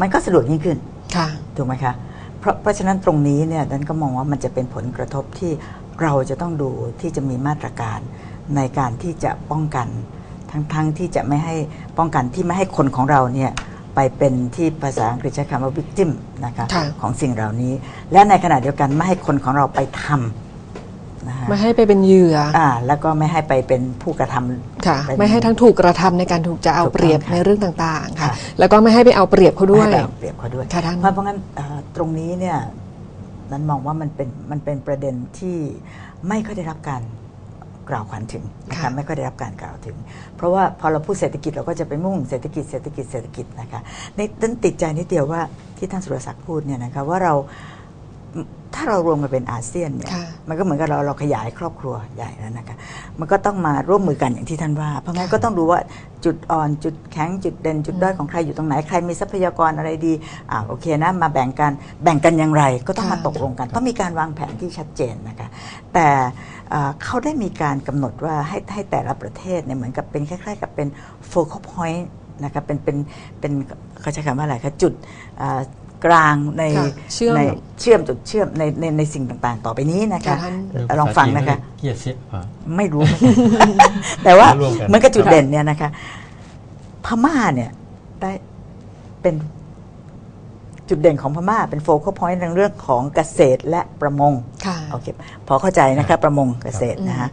มันก็สะดวกยิ่งขึ้นค่ะถูกไหมคะเพราะเพราะฉะนั้นตรงนี้เนี่ยดันก็มองว่ามันจะเป็นผลกระทบที่เราจะต้องดูที่จะมีมาตรการในการที่จะป้องกันทั้งทั้งที่จะไม่ให้ป้องกันที่ไม่ให้คนของเราเนี่ยไปเป็นที่ภาษาอังกฤษใช้คำว่า victim นะคะค่ะของสิ่งเหล่านี้ และในขณะเดียวกันไม่ให้คนของเราไปทำนะคะไม่ให้ไปเป็นเหยื่ออ่าแล้วก็ไม่ให้ไปเป็นผู้กระทำ ค่ะเป็นไม่ให้ทั้งถูกกระทำในการถูกจะเอาถูกต้องเปรียบค่ะในเรื่องต่างๆค่ะค่ะ แล้วก็ไม่ให้ไปเอาเปรียบเขาด้วยไม่ให้ไปเอาเปรียบเขาด้วยค่ะท่านเพราะเพราะงั้นเอ่อตรงนี้เนี่ยนั้นมองว่ามันเป็นมันเป็นประเด็นที่ไม่ค่อยได้รับการกล่าวขวัญถึงนะคะค่ะไม่ค่อยได้รับการกล่าวถึง เพราะว่าพอเราพูดเศรษฐกิจเราก็จะไปมุ่งเศรษฐกิจเศรษฐกิจเศรษฐกิจนะคะในนั้นติดใจนิดเดียวว่าที่ท่านสุรศักดิ์พูดเนี่ยนะคะว่าเรา ถ้าเรารวมกันเป็นอาเซียนเนี่ยค่ะมันก็เหมือนกับเราเราขยายครอบครัวใหญ่แล้วนะคะมันก็ต้องมาร่วมมือกันอย่างที่ท่านว่า เพราะงั้นก็ต้องดูว่าจุดอ่อนจุดแข็งจุดเด่นจุดด้อยของใครอยู่ตรงไหนใครมีทรัพยากรอะไรดีอ่าโอเคนะมาแบ่งกันแบ่งกันอย่างไร ก็ต้องมาค่ะตกลงกันต้องมีการวางแผนที่ชัดเจนนะคะแต่อ่าเขาได้มีการกำหนดว่าให้ให้แต่ละประเทศเนี่ยเหมือนกับเป็นคล้ายๆ กับเป็น focal point นะคะเป็นเป็นเป็นเขาใช้คำว่าอะไรคะจุดอ่า กลางในค่ะเชื่อมในเชื่อมจุดเชื่อมในในในสิ่งต่างๆ ต่อไปนี้นะคะค่ะท่านเอ่อลองฟังนะคะเกียร์เสียอ่าไม่รู้ แต่ว่าร่วมกันเหมือนกับจุดเด่นเนี่ยนะคะ พม่าเนี่ยได้เป็นจุดเด่นของพม่าเป็นโฟกัสพอยต์ในเรื่องของเกษตรและประมงค่ะโอเคพอเข้าใจนะคะ ประมงเกษตรนะฮะ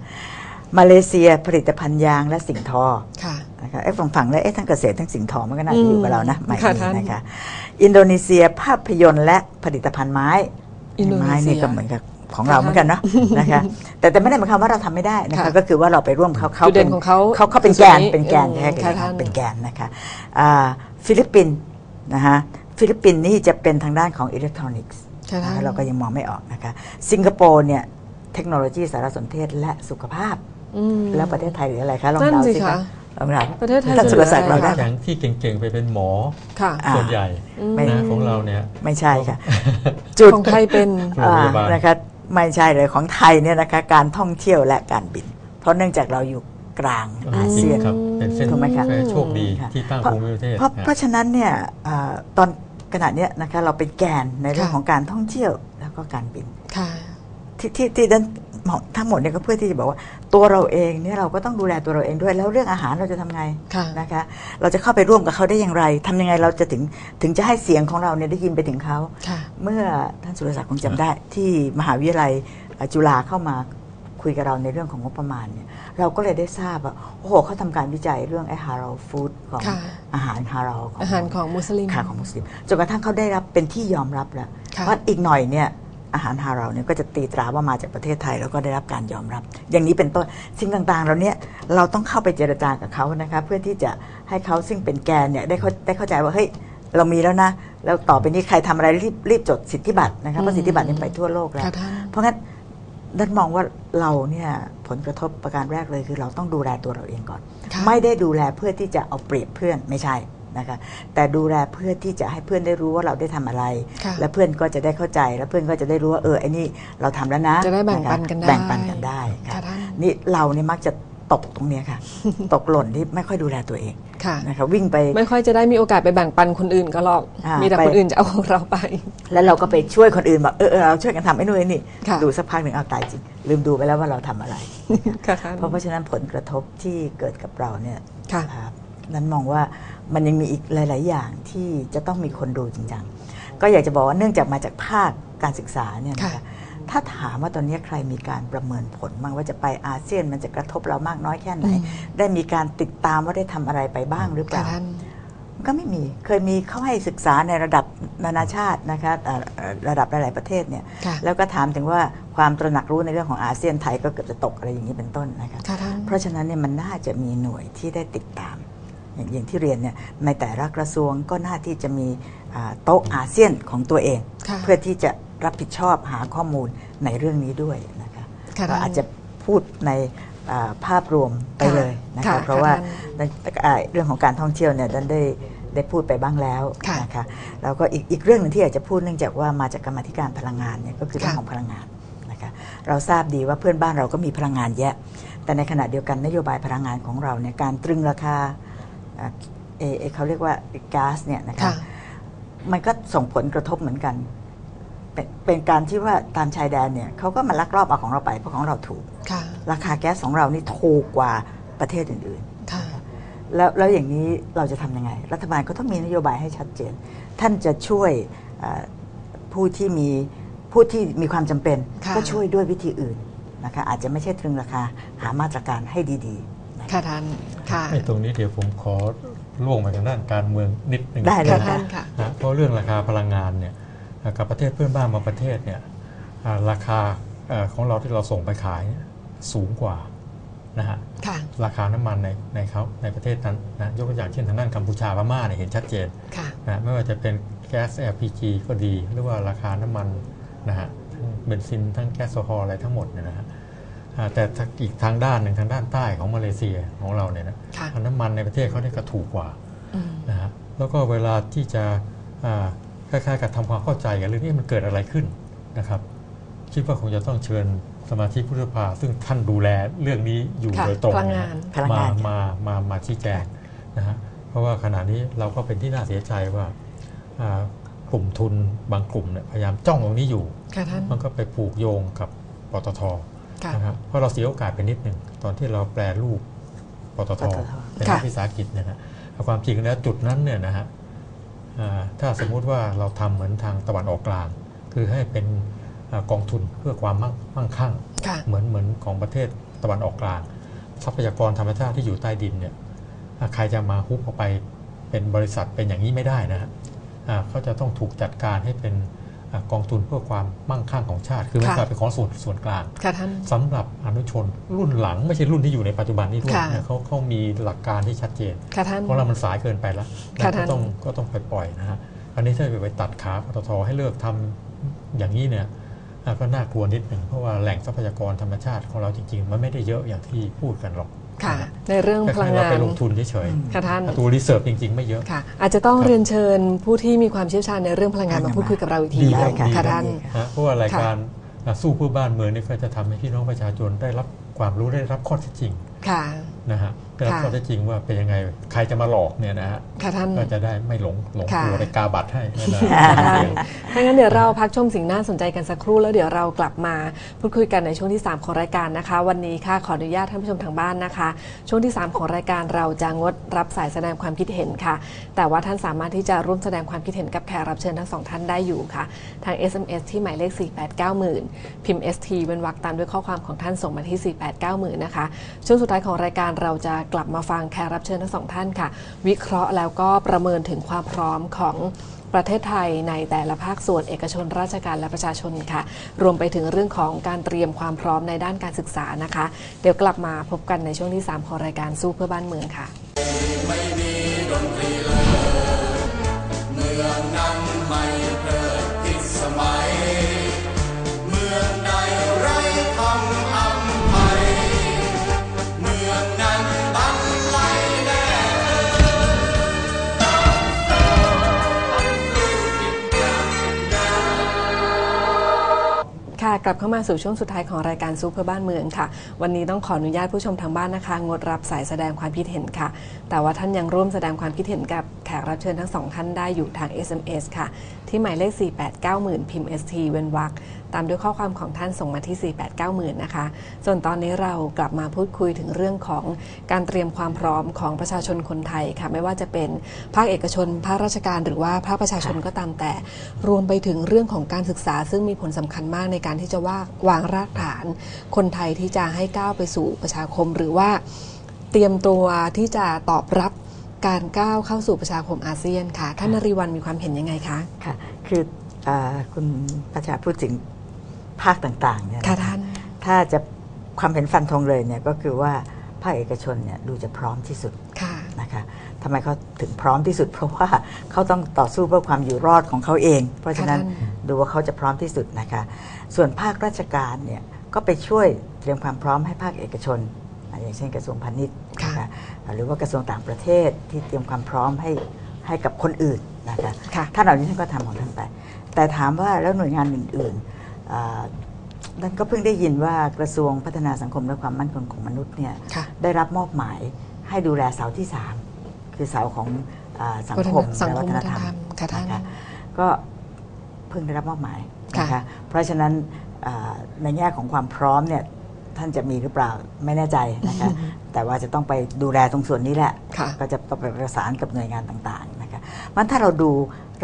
มาเลเซียผลิตภัณฑ์ยางและสิ่งทอค่ะ นะคะเอ๊ะฟังฟังๆแล้วเอ๊ะทั้งเกษตรทั้งสิ่งทอมันก็น่าจะอยู่กับเรานะอืมไม่ค่ะมีท่านนะคะ อินโดนีเซียภาพยนตร์และผลิตภัณฑ์ไม้อินโดนีเซียไม้นี่ก็เหมือนกับของเราค่ะเหมือนกันเนาะนะคะ แต่แต่ไม่ได้หมายความว่าเราทำไม่ได้นะคะค่ะก็คือว่าเราไปร่วมเขาเขาจุดเด่นของเขาเขาเขาเป็นคือแกส่วนนนี้เป็นแกนอืมแท้กันค่ะนะคะท่านเป็นแกนนะคะอ่าฟิลิปปินส์นะคะฟิลิปปินส์นี่จะเป็นทางด้านของอิเล็กทรอนิกส์ค่ะท่านเราก็ยังมองไม่ออกนะคะ สิงคโปร์เนี่ยเทคโนโลยีสารสนเทศและสุขภาพอืมแล้วประเทศไทยหรืออะไรคะลองนั่นเดาสิสิคะ คะลองเดาประเทศไทยท่านสุรศักดิ์หรือเราอะไรได้คะไหมอย่างที่เก่งๆไปเป็นหมอค่ะอ่าส่วนใหญ่ไม่ นะของเราเนี่ย ไม่ใช่ค่ะ จุดของไทยเป็น โรงพยาบาล อ่นะคะไม่ใช่เลยของไทยเนี่ยนะคะการท่องเที่ยวและการบิน เพราะเนื่องจากเราอยู่กลางอาเซียน ครับเป็นเส้นถูกไหมคะแควโชคดีค่ะ ที่ตั้งเพราะภูมิประเทศเพราะนะเพราะฉะนั้นเนี่ยอ่าตอนขณะเนี้ยนะคะเราเป็นแกนในเรื่องค่ะ ของการท่องเที่ยวแล้วก็การบิน ค่ะ ที่ที่ที่นั้น ทั้งหมดเนี่ยก็เพื่อที่จะบอกว่าตัวเราเองเนี่ยเราก็ต้องดูแลตัวเราเองด้วย แล้วเรื่องอาหารเราจะทำไงค่ะนะคะ เราจะเข้าไปร่วมกับเขาได้อย่างไรทำยังไงเราจะถึงถึงจะให้เสียงของเราเนี่ยได้ยินไปถึงเขาค่ะเมื่อท่านสุรศักดิ์คงจำได้ ที่มหาวิทยาลัยเอ่อจุฬาเข้ามาคุยกับเราในเรื่องของงบประมาณเนี่ยเราก็เลยได้ทราบว่าโอ้โหเขาทำการวิจัยเรื่องไอ้ฮาราลฟู้ดของค่ะอาหารฮาราลของอาหารของมุสลิมค่ะของมุสลิมจนกระทั่งเขาได้รับเป็นที่ยอมรับแล้วค่ะว่าอีกหน่อยเนี่ย อาหารฮาราลเนี่ยก็จะตีตราว่ามาจากประเทศไทย แล้วก็ได้รับการยอมรับ อย่างนี้เป็นต้นสิ่งต่างๆเราเนี่ยเราต้องเข้าไปเจรจากับเขานะคะเพื่อที่จะให้เขาซึ่งเป็นแกนเนี่ยได้เข้าได้เข้าใจว่าเฮ้ยเรามีแล้วนะ แล้วต่อไปนี้ใครทำอะไรรีบรีบจดสิทธิบัตรนะคะเพราะสิทธิบัตรนี่ไปทั่วโลกแล้วค่ะท่านเพราะงั้นดันมองว่าเราเนี่ยผลกระทบประการแรกเลยคือเราต้องดูแลตัวเราเองก่อนค่ะไม่ได้ดูแลเพื่อที่จะเอาเปรียบเพื่อนไม่ใช่ นะคะแต่ดูแลเพื่อที่จะให้เพื่อนได้รู้ว่าเราได้ทำอะไรค่ะและเพื่อนก็จะได้เข้าใจและเพื่อนก็จะได้รู้ว่าเออไอ้นี่เราทำแล้วนะจะได้แบ่งคปันกันได้แบ่งปันกันได้ค่ะค่ะท่านนี่เราเนี่ยมักจะตกตรงเนี้ยค่ะ ตกหล่นที่ไม่ค่อยดูแลตัวเองค่ะนะคะวิ่งไปไม่ค่อยจะได้มีโอกาสไปแบ่งปันคนอื่นก็หรอกอ่ามีมีแต่ไปคนอื่นจะเอาของเราไป แล้วเราก็ไปช่วยคนอื่นบอกเออเออเราช่วยกันทำไอ้นู่นไอ้นี่ค่ะดูสักพักหนึ่งเอาตายจริง ลืมดูไปแล้วว่าเราทำอะไรค่ะท่านเพราะเพราะฉะนั้นผลกระทบที่เกิดกับเราเนี่ยค่ะอ่า นั้นมองว่ามันยังมีอีกหลาย ๆ อย่างที่จะต้องมีคนดูจริงจังก็อยากจะบอกว่าเนื่องจากมาจากภาคการศึกษาเนี่ยนะคะค่ะถ้าถามว่าตอนนี้ใครมีการประเมินผลบ้างว่าจะไปอาเซียนมันจะกระทบเรามากน้อยแค่ไหนอืมได้มีการติดตามว่าได้ทำอะไรไปบ้างหรือเปค่ะล่าท่านก็ไม่มีเคยมีเขาให้ศึกษาในระดับนานาชาตินะคะเอ่อเอ่อระดับหลาย ๆ ประเทศเนี่ยค่ะแล้วก็ถามถึงว่าความตระหนักรู้ในเรื่องของอาเซียนไทยก็เกือบจะตกอะไรอย่างนี้เป็นต้นนะคะค่ะท่านเพราะฉะนั้นเนี่ยมันน่าจะมีหน่วยที่ได้ติดตาม อย่างอย่างที่เรียนเนี่ยในแต่ละกระทรวงก็น่าที่จะมีอ่าโต๊ะอาเซียนของตัวเองค่ะเพื่อที่จะรับผิดชอบหาข้อมูลในเรื่องนี้ด้วยนะคะค่ะก็ท่านอาจจะพูดในอ่าภาพรวมไปค่ะเลยนะค่ะคะเพราะว่าค่ะอ่าเรื่องของการท่องเที่ยวเนี่ยดันได้ได้พูดไปบ้างแล้วค่ะนะคะแล้วก็อีกอีกเรื่องหนึงที่อยากจะพูดเนื่องจากว่ามาจากกรรมาธิการพลังงานเนี่ยก็คือเรื่องค่ะของพลังงานนะคะเราทราบดีว่าเพื่อนบ้านเราก็มีพลังงานแยะ แต่ในขณะเดียวกันนโยบายพลังงานของเราเนี่ยการตรึงราคาอ่า เอเอเขาเรียกว่าก๊าซเนี่ยนะคะค่ะมันก็ส่งผลกระทบเหมือนกันเป็นเป็นการที่ว่าตามชายแดนเนี่ยเขาก็มาลักลอบเอาของเราไปเพราะของเราถูกค่ะราคาแก๊สของเรานี่ถูกกว่าประเทศอื่นค่ะๆแล้วแล้วอย่างนี้เราจะทำยังไง รัฐบาลก็ต้องมีนโยบายให้ชัดเจน ท่านจะช่วยเอ่อผู้ที่มีผู้ที่มีความจำเป็นค่ะก็ช่วยด้วยวิธีอื่นนะคะอาจจะไม่ใช่ตรึงราคาหามาตรการให้ดีๆนะ คะค่ะท่านค่ะไอ้ตรงนี้เดี๋ยวผมขอล่วงไปทางด้านการเมืองนิดหนึ่งได้เลยค่ะค่ะท่านค่ะนะเพราะเรื่องราคาพลังงานเนี่ยอ่ากับประเทศเพื่อนบ้านบางประเทศเนี่ยอ่าราคาเอ่อของเราที่เราส่งไปขายเนี่ยสูงกว่านะฮะค่ะราคาน้ำมันในในเขาในประเทศนั้นนะยกตัวอย่างเช่นทางด้านกัมพูชาพม่าเนี่ยเห็นชัดเจนค่ะนะไม่ว่าจะเป็นแก๊ส LPG ก็ดี หรือว่าราคาน้ำมันนะฮะทั้งเบนซินทั้งแก๊สโซฮอล์อะไรทั้งหมดเนี่ยนะฮะอ่า แต่ถ้าอีกทางด้านหนึ่งทางด้านใต้ของมาเลเซียของเราเนี่ยนะค่ะน้ำมันในประเทศเขาเนี่ยก็ถูกกว่าอืมนะฮะแล้วก็เวลาที่จะอ่าคล้ายๆกับทำความเข้าใจกันเรื่องนี้มันเกิดอะไรขึ้นนะครับ คิดว่าคงจะต้องเชิญสมาชิกพุทธสภาซึ่งท่านดูแลเรื่องนี้อยู่ค่ะโดยตรงพลังงานพลังมางานมามามาชี้แจงนะฮะเพราะว่าขณะนี้เราก็เป็นที่น่าเสียใจว่าอ่ากลุ่มทุนบางกลุ่มเนี่ยพยายามจ้องตรงนี้อยู่ค่ะท่านมันก็ไปผูกโยงกับปตทค่ะ นะครับเพราะเราเสียโอกาสไปนิดหนึ่งตอนที่เราแปลรูปปตทปตทเป็นค่ะรัฐวิสาหกิจเนยนะเอาความจริงแล้วจุดนั้นเนี่ยนะฮะอ่าถ้าสมมุติว่าเราทำเหมือนทางตะวันออกกลาง คือให้เป็นอ่ากองทุนเพื่อความมั่งมั่งคั่งค่ะเหมือนเหมือนของประเทศตะวันออกกลาง ทรัพยากรธรรมชาติที่อยู่ใต้ดินเนี่ยอ่าใครจะมาฮุบเอาไปเป็นบริษัทเป็นอย่างนี้ไม่ได้นะฮะอ่าเขาจะต้องถูกจัดการให้เป็นอ่า กองทุนเพื่อความมั่งคั่งของชาติ คือไม่ค่ะใช่เป็นของส่วนส่วนกลางค่ะท่านสำหรับอนุชนรุ่นหลังไม่ใช่รุ่นที่อยู่ในปัจจุบันนี้ด้วยค่ะเนี่ยเขาเขามีหลักการที่ชัดเจนค่ะท่านเพราะเรามันสายเกินไปแล้วค่ะก็ท่านต้องก็ต้องไปปล่อยนะฮะอันนี้ถ้าไปตัดขาปตทให้เลิกทำอย่างนี้เนี่ยอะก็น่ากลัวนิดหนึ่งเพราะว่าแหล่งทรัพยากรธรรมชาติของเราจริง ๆ มันไม่ได้เยอะอย่างที่พูดกันหรอก ค่ะ ในเรื่องแค่พลังเรางาไปนลงทุนเฉยค่ะท่านๆตัวรีเสิร์ฟจริงๆ ไม่เยอะค่ะ อาจจะต้องครับเรียนเชิญผู้ที่มีความเชี่ยวชาญในเรื่องพลังงานมาพูดคุยกับเราอีกทีดีหครันึ่บงดีค่ะท่านนะเพราะว่ารายการอะสู้เพื่อบ้านเมืองนี่ก็จะทำให้พี่น้องประชาชนได้รับความรู้ได้รับข้อเท็จจริงค่ะนะฮะ ได้รับค่ะข้อเท็จจริงว่าเป็นยังไงใครจะมาหลอกเนี่ยนะฮะค่ะท่าน ก็จะได้ไม่หลงหลงค่ะตัวไปกาบัตรให้นะค่ะท่านถ้างั้นเดี๋ยวเราพักชมสิ่งน่าสนใจกันสักครู่แล้วเดี๋ยวเรากลับมาพูดคุยกันในช่วงที่ 3 ของรายการนะคะ วันนี้ค่ะขออนุญาตท่านผู้ชมทางบ้านนะคะ ช่วงที่ 3 ของรายการเราจะงดรับสายแสดงความคิดเห็นค่ะ แต่ว่าท่านสามารถที่จะร่วมแสดงความคิดเห็นกับแขกรับเชิญทั้งสองท่านได้อยู่ค่ะ ทาง SMS ที่หมายเลข 4890,000พิมพ์ ST เป็นวรรคตามด้วยข้อความของท่านส่งมาที่ 4890,000นะคะช่วงสุดท้ายของรายการเราจะกลับมาฟังแขกรับเชิญทั้งสองท่านค่ะ วิเคราะห์แล้วก็ประเมินถึงความพร้อมของประเทศไทยในแต่ละภาคส่วนเอกชนราชการและประชาชนค่ะ รวมไปถึงเรื่องของการเตรียมความพร้อมในด้านการศึกษานะคะ เดี๋ยวกลับมาพบกันในช่วงที่ 3 ของรายการสู้เพื่อบ้านเมืองค่ะ ค่ะกลับเข้ามาสู่ช่วงสุดท้ายของรายการซูเปอร์บ้านเมืองค่ะ วันนี้ต้องขออนุญาตผู้ชมทางบ้านนะคะ งดรับสายแสดงความคิดเห็นค่ะ แต่ว่าท่านยังร่วมแสดงความคิดเห็นกับแขกรับเชิญทั้งสองท่านได้อยู่ทาง SMS ค่ะ ที่หมายเลข 4890,000พิมพ์ ST เว้นวรรค ตามด้วยข้อความของท่านส่งมาที่ 489,000 นะคะ ส่วนตอนนี้เรากลับมาพูดคุยถึงเรื่องของการเตรียมความพร้อมของประชาชนคนไทยค่ะ ไม่ว่าจะเป็นภาคเอกชน ภาคราชการ หรือว่าภาคประชาชนก็ตามแต่ รวมไปถึงเรื่องของการศึกษา ซึ่งมีผลสำคัญมากในการที่จะว่าวางรากฐาน คนไทยที่จะให้ก้าวไปสู่ประชาคม หรือว่าเตรียมตัวที่จะตอบรับการก้าวเข้าสู่ประชาคมอาเซียนค่ะ ท่านนริวันมีความเห็นยังไงคะ ค่ะ คืออคุณประชาพูดถึง ภาคต่างๆเนี่ยค่ะนะคะท่านถ้าจะความเห็นฟันธงเลยเนี่ยก็คือว่าภาคเอกชนเนี่ยดูจะพร้อมที่สุดค่ะนะคะทำไมเขาถึงพร้อมที่สุด เพราะว่าเขาต้องต่อสู้เพื่อความอยู่รอดของเขาเอง เพราะฉะนั้นค่ะท่านดูว่าเขาจะพร้อมที่สุดนะคะ ส่วนภาคราชการเนี่ยก็ไปช่วยเตรียมความพร้อมให้ภาคเอกชนอะอย่างเช่นกระทรวงพาณิชย์นะคะหรือว่ากระทรวงต่างประเทศที่เตรียมความพร้อมให้ให้กับคนอื่นนะคะค่ะท่านเหล่านี้ท่านก็ทำของท่านไปแต่ถามว่าแล้วหน่วยงานอื่น ๆอ่าท่านก็เพิ่งได้ยินว่ากระทรวงพัฒนาสังคมและความมั่นคงของมนุษย์เนี่ยค่ะได้รับมอบหมายให้ดูแลเสาที่ 3 คือเสาของอาสังคมสังและควัมฒนวัฒนธรรมธรรมค่ะท่านนะคะก็เพิ่งได้รับมอบหมายนะค่ะคะเพราะฉะนั้นอ่าในแง่ของความพร้อมเนี่ยท่านจะมีหรือเปล่าไม่แน่ใจนะคะแต่ว่าจะต้องไปดูแลตรงส่วนนี้แหละค่ะก็จะต้องไปประสานกับหน่วยงานต่างๆนะคะมันถ้าเราดู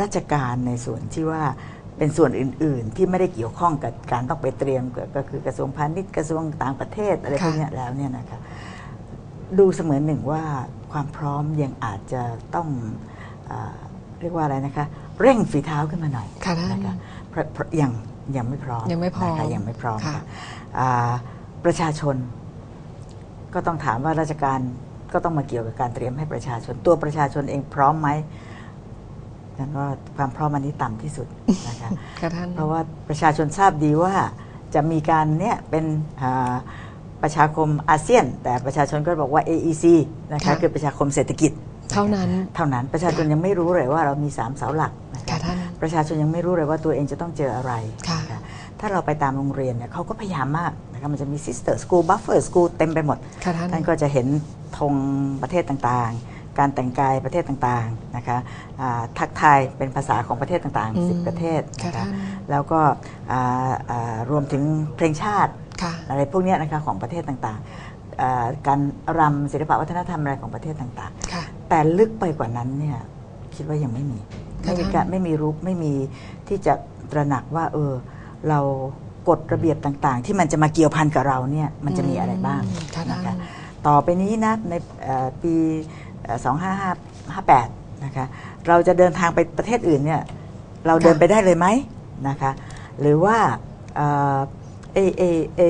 ราชการในส่วนที่ว่า เป็นส่วนอื่น ๆ ที่ไม่ได้เกี่ยวข้องกับการต้องไปเตรียมก็ก็คือกระทรวงพาณิชย์กระทรวงต่างประเทศอะไรพวกเนี้ยแล้วเนี่ยนะคะดูเสมือนหนึ่งว่าความพร้อมยังอาจจะต้องอาเรียกว่าอะไรนะคะ เร่งฝีเท้าขึ้นมาหน่อยค่ะท่านนะคะเพราะเพราะยังยังไม่พร้อมยังไม่พร้อมนะคะยังไม่พร้อมค่ะค่ะอ่าประชาชน ก็ต้องถามว่าราชการก็ต้องมาเกี่ยวกับการเตรียมให้ประชาชน ตัวประชาชนเองพร้อมไหม นั้นว่าความพร้อมอันนี้ต่ำที่สุดนะคะค่ะท่านเพราะว่าประชาชนทราบดีว่าจะมีการเนี่ยเป็นอ่าประชาคมอาเซียน แต่ประชาชนก็บอกว่า AEC นะคะค่ะคือประชาคมเศรษฐกิจเท่านั้นเท่านั้นประชาชนยังไม่รู้เลยว่าเรามีสามเสาหลักนะค่ะคะท่านประชาชนยังไม่รู้เลยว่าตัวเองจะต้องเจออะไรค่ะนถ้าเราไปตามโรงเรียนเนี่ยเขาก็พยายามมากนะคะมันจะมี sister school buffer school เต็มไปหมดค่ะท่านท่านก็จะเห็นธงประเทศต่างๆ การแต่งกายประเทศต่างๆนะคะอ่าทักทายเป็นภาษาของประเทศต่างอืมๆ10 ประเทศค่ะนะคะท่านแล้วก็อ่าอ่ารวมถึงเพลงชาติค่ะอะไรพวกเนี้ยนะคะของประเทศต่างๆอ่าการรำศิลปะวัฒนธรรมอะไรของประเทศต่างๆค่ะแต่ลึกไปกว่านั้นเนี่ยคิดว่ายังไม่มีค่ะไม่มีท่านการไม่มีรู้ไม่มีที่จะตระหนักว่า เออเรากฎระเบียบต่างๆ ที่มันจะมาเกี่ยวพันกับเราเนี่ยมันจะมีอะไรบ้างค่ะนะท่าคะนต่อไปนี้นะในเอ่อปีเอ่อ 2558นะคะเราจะเดินทางไปประเทศอื่นเนี่ยเราเดินค่ะไปได้เลยไหมนะคะหรือว่าเอ่อเอเอเอ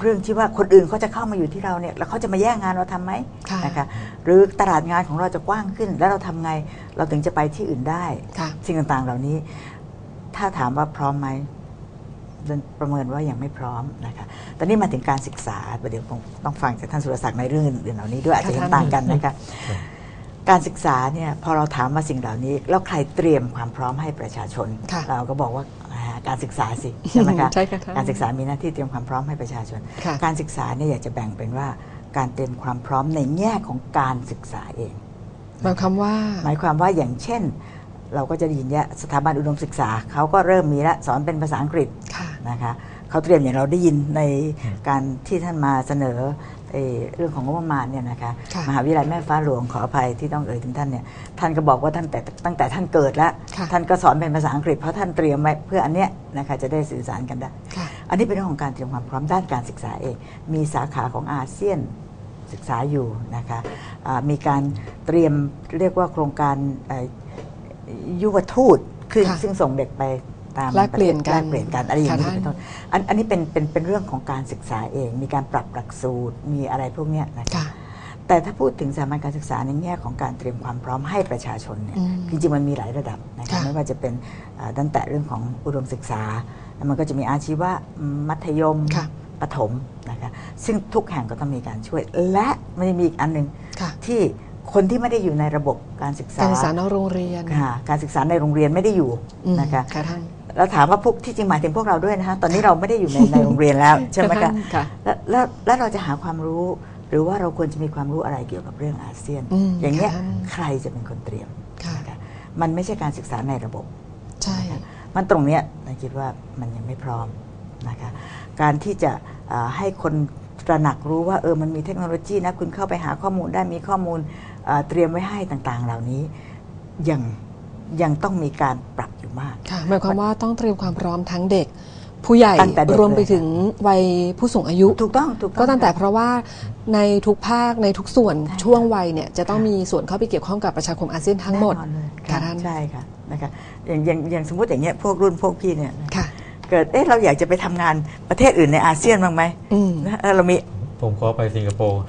เรื่องที่ว่าคนอื่นเขาจะเข้ามาอยู่ที่เราเนี่ยแล้วเขาจะมาแย่งงานเราทำไหมค่ะนะคะหรือตลาดงานของเราจะกว้างขึ้น แล้วเราทำไงเราถึงจะไปที่อื่นได้ค่ะสิ่งต่างๆเหล่านี้ ถ้าถามว่าพร้อมไหมเดิน ประเมินว่ายังไม่พร้อมนะคะตอนนี้มาถึงการศึกษาเดี๋ยวคงต้องฟังจากท่านสุรศักดิ์ในเรื่องอื่นๆเหล่านี้ด้วยอาจจะเห็นค่ะท่านต่างกันนะคะครับการศึกษาเนี่ยพอเราถามมาสิ่งเหล่านี้ แล้วใครเตรียมความพร้อมให้ประชาชนค่ะเราก็บอกว่าอ่าการศึกษาสิใช่ไหมคะใช่ค่ะท่านการศึกษามีหน้าที่เตรียมความพร้อมให้ประชาชนค่ะการศึกษาเนี่ยอยากจะแบ่งเป็นว่าการเตรียมความพร้อมในแง่ของการศึกษาเองหมายความว่า หมายความว่าอย่างเช่น เราก็จะได้ยินเนี่ยสถาบันอุดมศึกษาเขาก็เริ่มมีแล้วสอนเป็นภาษาอังกฤษค่ะนะคะเขาเตรียมอย่างเราได้ยินในการที่ท่านมาเสนอเอ่อเรื่องของงบประมาณเนี่ยนะคะค่ะมหาวิทยาลัยแม่ฟ้าหลวงขออภัยที่ต้องเอ่ยถึงท่านเนี่ยท่านก็บอกว่าท่านแต่ตั้งแต่ท่านเกิดแล้วค่ะท่านก็สอนเป็นภาษาอังกฤษเพราะท่านเตรียมไว้เพื่ออันเนี้ยนะคะจะได้สื่อสารกันได้ค่ะอันนี้เป็นเรื่องของการเตรียมความพร้อมด้านการศึกษาเอง มีสาขาของอาเซียนศึกษาอยู่นะคะอ่ามีการเตรียมเรียกว่าโครงการเอ่อ ยุวทูตคือค่ะซึ่งส่งเด็กไปตามแลกเปลี่ยนกันแลกเปลี่ยนกันอะไรอย่างนี้ค่ะท่าน เป็นต้นอันอันนี้เป็นเป็นเป็นเรื่องของการศึกษาเอง มีการปรับหลักสูตรมีอะไรพวกเนี้ยนะคะค่ะ แต่ถ้าพูดถึงสถาบันการศึกษาในแง่ของการเตรียมความพร้อมให้ประชาชนเนี่ย อืม จริงๆมันมีหลายระดับนะคะค่ะไม่ว่าจะเป็นอ่าตั้งแต่เรื่องของอุดมศึกษาแล้วมันก็จะมีอาชีวะมัธยมค่ะประถมนะคะซึ่งทุกแห่งก็ต้องมีการช่วย และมันจะมีอีกอันหนึ่งค่ะ ที่ คนที่ไม่ได้อยู่ในระบบการศึกษาการศึกษานอกโรงเรียนค่ะการศึกษาในโรงเรียนไม่ได้อยู่อืมนะคะค่ะท่านแล้วถามว่าพวกที่จริงหมายถึงพวกเราด้วยนะคะตอนนี้เราไม่ได้อยู่ในในโรงเรียนแล้วใช่ไหมค่ะคะท่านค่ะแล้วแล้วแล้วเราจะหาความรู้ หรือว่าเราควรจะมีความรู้อะไรเกี่ยวกับเรื่องอาเซียนอืมอย่างเงี้ยค่ะท่านใครจะเป็นคนเตรียมค่ะนะคะมันไม่ใช่การศึกษาในระบบใช่มันตรงเนี้ยนะคิดว่ามันยังไม่พร้อมนะคะการที่จะอ่าให้คนตระหนักรู้ว่าเออมันมีเทคโนโลยีนะคุณเข้าไปหาข้อมูลได้มีข้อมูลอ่า เตรียมไว้ให้ต่างๆ เหล่านี้ยังยังต้องมีการปรับอยู่มากค่ะหมายความว่าต้องเตรียมความพร้อมทั้งเด็กผู้ใหญ่ตั้งแต่เด็กรวมไปเลยถึงวัยผู้สูงอายุถูกต้องถูกต้องก็ตั้งแต่ค่ะเพราะว่าในทุกภาคในทุกส่วนใช่ค่ะช่วงวัยเนี่ยจะต้องค่ะมีส่วนเข้าไปเกี่ยวข้องกับประชาคมอาเซียนทั้งหมดแน่นอนเลยค่ะค่ะท่านใช่ค่ะนะคะอย่างอย่างอย่างสมมติอย่างเงี้ยพวกรุ่นพวกพี่เนี่ยค่ะเกิดเอ๊ะเราอยากจะไปทำงานประเทศอื่นในอาเซียนบ้างไหมอืมนะเออเรามี ผมขอไปสิงคโปร์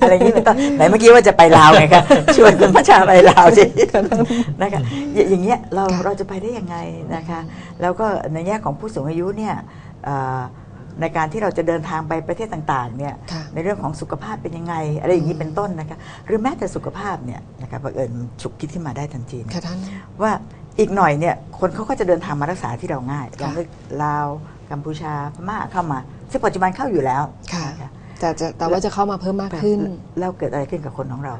อะไรอย่างนี้เป็นต้นไหนเมื่อกี้ว่าจะไปลาวไงคะชวนคุณพัชชาไปลาวสินะคะอย่าอย่างเงี้ยเราค่ะเราจะไปได้ยังไงนะคะ แล้วก็ในแง่ของผู้สูงอายุเนี่ยเอ่อในการที่เราจะเดินทางไปประเทศต่างๆเนี่ยค่ะในเรื่องของสุขภาพเป็นยังไง อะไรอย่างนี้เป็นต้นนะคะหรือแม้แต่สุขภาพเนี่ยนะคะบังเอิญฉุกคิดขึ้นมาได้ทันทีเนี่ยค่ะท่านว่าอีกหน่อยเนี่ยคนเขาก็จะเดินทางมารักษาที่เราง่ายลค่ะองนึกลาวกัมพูชาพม่าเข้ามาซึ่งปัจจุบันเข้าอยู่แล้วค่ะนะคะ แต่จะแต่ว่าจะเข้ามาเพิ่มมากขึ้น แล้วเกิดอะไรขึ้นกับคนของเรา